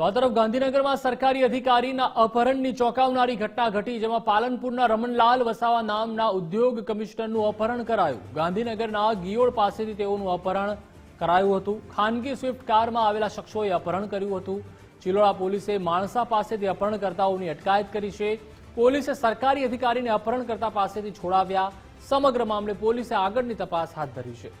તો આ તરફ ગાંધીનગરમાં સરકારી અધિકારીના અપહરણની ચોંકાવનારી ઘટના ઘટી, જેમાં પાલનપુરના રમણલાલ વસાવા નામના ઉદ્યોગ કમિશનરનું અપહરણ કરાયું. ગાંધીનગરના ગિયોળ પાસેથી તેઓનું અપહરણ કરાયું હતું. ખાનગી સ્વિફ્ટ કારમાં આવેલા શખ્સોએ અપહરણ કર્યું હતું. ચિલોડા પોલીસે માણસા પાસેથી અપહરણકર્તાઓની અટકાયત કરી છે. પોલીસે સરકારી અધિકારીને અપહરણકર્તા પાસેથી છોડાવ્યા. સમગ્ર મામલે પોલીસે આગળની તપાસ હાથ ધરી છે.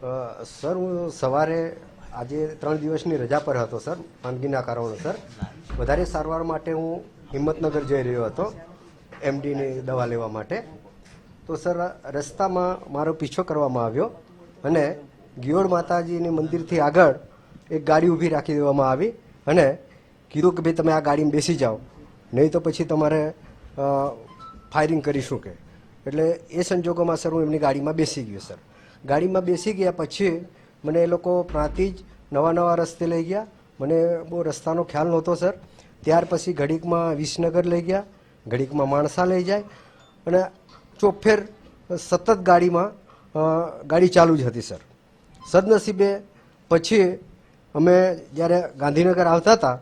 સર, હું સવારે આજે ત્રણ દિવસની રજા પર હતો, સર માંદગીના કારણોસર વધારે સારવાર માટે હું હિંમતનગર જઈ રહ્યો હતો, એમડીની દવા લેવા માટે. તો, સર, રસ્તામાં મારો પીછો કરવામાં આવ્યો અને ગિયોડ માતાજીની મંદિરથી આગળ એક ગાડી ઊભી રાખી દેવામાં આવી અને કીધું કે, ભાઈ, તમે આ ગાડીમાં બેસી જાઓ. નહીં તો પછી તમારે ફાયરિંગ કરીશું કે? એટલે એ સંજોગોમાં, સર, હું એમની ગાડીમાં બેસી ગયો, સર. ગાડીમાં બેસી ગયા પછી મને એ લોકો પ્રાંતિજ નવા નવા રસ્તે લઈ ગયા. મને બહુ રસ્તાનો ખ્યાલ નહોતો, સર. ત્યાર પછી ઘડીકમાં વિસનગર લઈ ગયા, ઘડીકમાં માણસા લઈ જાય અને ચોફેર સતત ગાડીમાં ગાડી ચાલુ જ હતી, સર. સદનસીબે પછી અમે જ્યારે ગાંધીનગર આવતા હતા,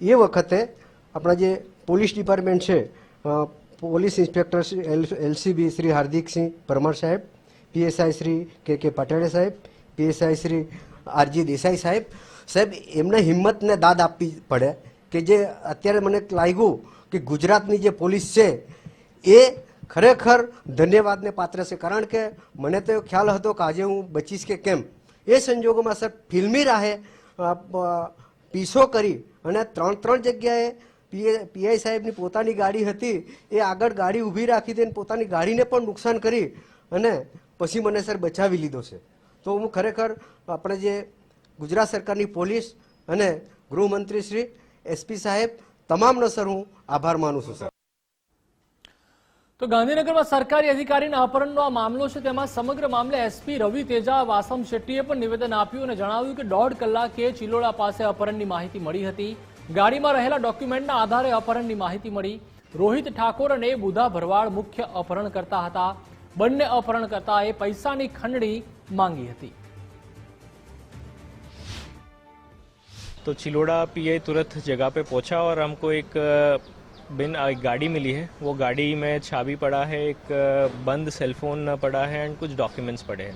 એ વખતે આપણા જે પોલીસ ડિપાર્ટમેન્ટ છે પોલીસ ઇન્સ્પેક્ટર શ્રી, એલ- એલસીબી શ્રી હાર્દિકસિંહ પરમાર સાહેબ પીએસઆઈ શ્રી કે કે પટેલ સાહેબ, પીએસઆઈ શ્રી આરજી દેસાઈ સાહેબ સાહેબ, એમને હિંમતને દાદ આપવી પડે કે જે અત્યારે મને લાગ્યું કે ગુજરાતની જે પોલીસ છે, એ ખરેખર ધન્યવાદને પાત્ર છે. કારણ કે મને તો ખ્યાલ હતો કે આજે હું બચીશ કે કેમ? એ સંજોગોમાં સર ફિલ્મી રાહે પીસો કરી અને ત્રણ ત્રણ જગ્યાએ પીએ, પીઆઈ સાહેબની પોતાની ગાડી હતી, એ આગળ ગાડી ઊભી રાખી દઈને પોતાની ગાડીને પણ નુકસાન કરી અને પછી મને સર બચાવી લીધો છે. તો હું ખરેખર આપણે જે ગુજરાત સરકારની પોલીસ અને ગૃહમંત્રી શ્રી એસપી સાહેબ તમામનો સર હું આભાર માનું છું, સર. તો ગાંધીનગરમાં સરકારી અધિકારીના અપહરણનો આ મામલો છે. તેમાં સમગ્ર મામલે એસપી રવિ તેજા વાસમ શેટ્ટીએ પણ નિવેદન આપ્યું અને જણાવ્યું કે દોઢ કલાકે ચિલોડા પાસે અપહરણની માહિતી મળી હતી. ગાડીમાં રહેલા ડોક્યુમેન્ટના આધારે અપહરણની માહિતી મળી. રોહિત ઠાકોર અને બુધા ભરવાડ મુખ્ય અપહરણ કરતા હતા. બંને અપહરણકર્તાએ પૈસાની ખંડણી માંગી હતી तो चिलोड़ा पीआई तुरंत जगह पे पहुंचा और हमको एक अ, बिन एक गाड़ी मिली है वो गाड़ी में चाबी पड़ा है एक अ, बंद सेलफोन पड़ा है एंड कुछ डॉक्यूमेंट्स पड़े हैं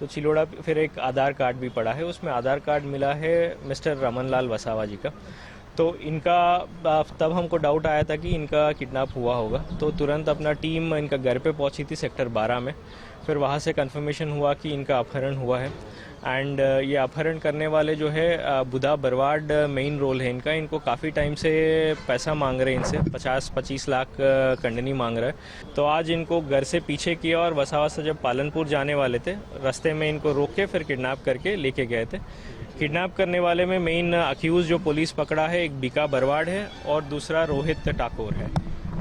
तो चिलोड़ा फिर एक आधार कार्ड भी पड़ा है उसमें आधार कार्ड मिला है मिस्टर रमनलाल वसावा जी का तो इनका तब हमको डाउट आया था कि इनका किडनैप हुआ होगा। तो तुरंत अपना टीम इनका घर पे पहुँची थी सेक्टर 12 में। फिर वहाँ से कंफर्मेशन हुआ कि इनका अपहरण हुआ है। एंड ये अपहरण करने वाले जो है बुधा बरवाड मेन रोल है इनका। इनको काफ़ी टाइम से पैसा मांग रहे हैं इनसे। पचास, पच्चीस लाख कंडनी मांग रहा है। तो आज इनको घर से पीछे किया और वसावा से जब पालनपुर जाने वाले थे, रास्ते में इनको रोक के फिर किडनैप करके लेके गए थे। किडनैप करने वाले में मेन अक्यूज जो पुलिस पकड़ा है, एक बिका बरवाड़ है और दूसरा रोहित टाकोर है।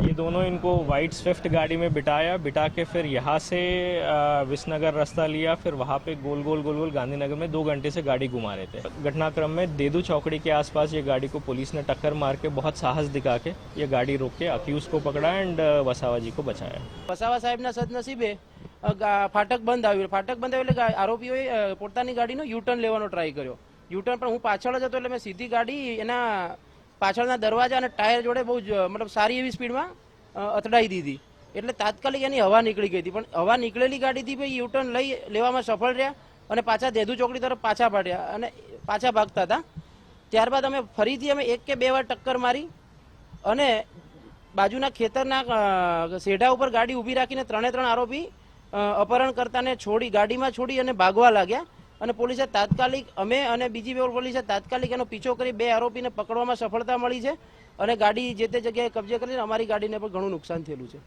ये दोनों इनको वाइट स्विफ्ट गाड़ी में बिठाया बिठा के फिर यहाँ से विसनगर रास्ता लिया, फिर वहाँ पे गोल गोल गोल गोल गांधीनगर में दो घंटे से गाड़ी घुमा रहे थे। घटनाक्रम में देदू चौकड़ी के आसपास ये गाड़ी को पुलिस ने टक्कर मार के बहुत साहस दिखा के ये गाड़ी रोक के अक्यूज को पकड़ा एंड वसावा जी को बचाया। वसावा साहब ना सदनसीब है। ફાટક બંધ આવ્યું. ફાટક બંધ આવ્યું એટલે આરોપીઓએ પોતાની ગાડીનો યુટર્ન લેવાનો ટ્રાય કર્યો. યુટર્ન પણ હું પાછળ જ હતો એટલે મેં સીધી ગાડી એના પાછળના દરવાજા અને ટાયર જોડે બહુ જ મતલબ સારી એવી સ્પીડમાં અથડાઈ દીધી. એટલે તાત્કાલિક એની હવા નીકળી ગઈ હતી. પણ હવા નીકળેલી ગાડીથી ભાઈ યુટર્ન લઈ લેવામાં સફળ રહ્યા અને પાછા દેધુ ચોકડી તરફ પાછા પાડ્યા અને પાછા ભાગતા હતા. ત્યારબાદ અમે ફરીથી અમે એક કે બે વાર ટક્કર મારી અને બાજુના ખેતરના શેઢા ઉપર ગાડી ઊભી રાખીને ત્રણે ત્રણ આરોપી અપહરણકર્તાને છોડી ગાડીમાં છોડી અને ભાગવા લાગ્યા અને પોલીસે તાત્કાલિક અમે અને બીજી પોલીસે તાત્કાલિક એનો પીછો કરી બે આરોપીને પકડવામાં સફળતા મળી છે અને ગાડી જે તે જગ્યાએ કબજે કરીને અમારી ગાડીને પણ ઘણું નુકસાન થયેલું છે.